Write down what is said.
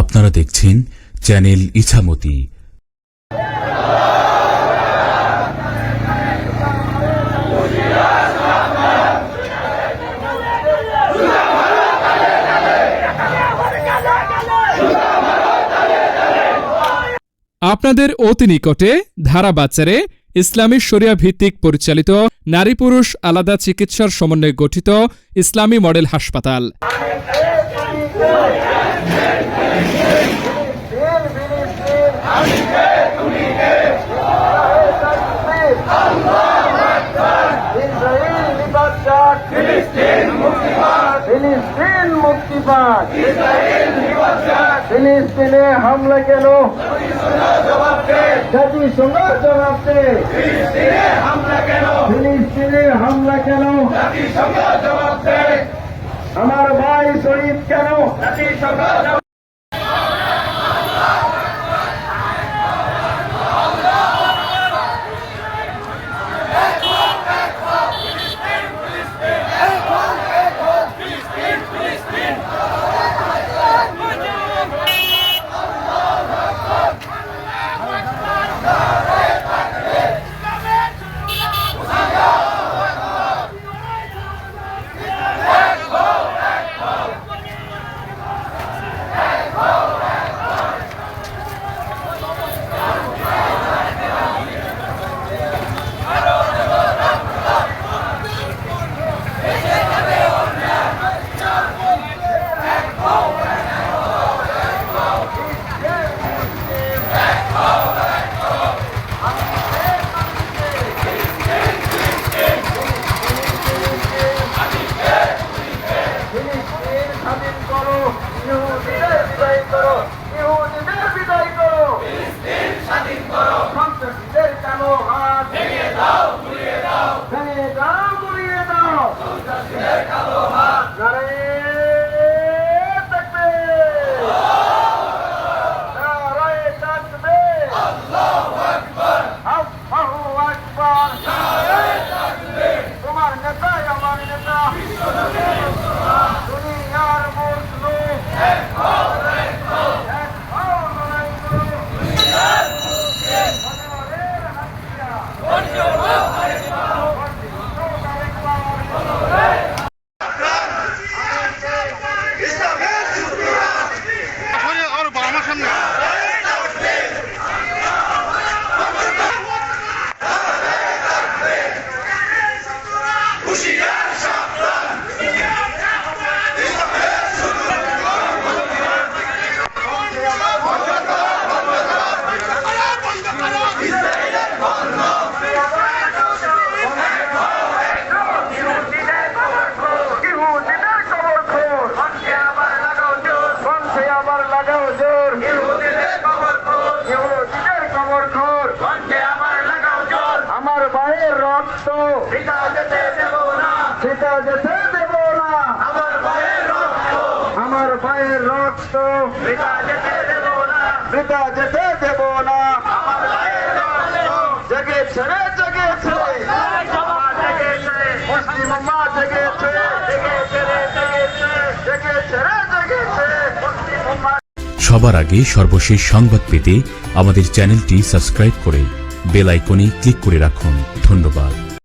আপনারা দেখছেন চ্যানেল ইছামতি। আপনাদের অতি নিকটে ধারা বাচ্চারে ইসলামী শরিয়া ভিত্তিক পরিচালিত নারী পুরুষ আলাদা চিকিৎসার সমন্বয়ে গঠিত ইসলামী মডেল হাসপাতাল। ফিলিস্তিন মুক্তিবাদ। ফিলিস্তিনে হামলা কেন? জাতিসংঘ জবাব দে। ফিলিস্তিনে হামলা কেন? আমার ভাই শহীদ কেন? ফিলিস্তিন করো সন্ত্রাসীদের কালো হাত ভেঙে দাও গুড়িয়ে দাও ভেঙে দাও গুড়িয়ে দাও সন্ত্রাসীদের কালো হাত নারে পিতা যেতে দেব না। আমার পায়ের রক্ত। আমার ভাইয়ের রক্ত। পিতা যেতে দেব না। যেতে দেব আমার রক্ত। মুসলিম মা জেগেছে জেগেছে সবার আগে সর্বশেষ সংবাদ পেতে আমাদের চ্যানেলটি সাবস্ক্রাইব করে বেল আইকনে ক্লিক করে রাখুন। ধন্যবাদ।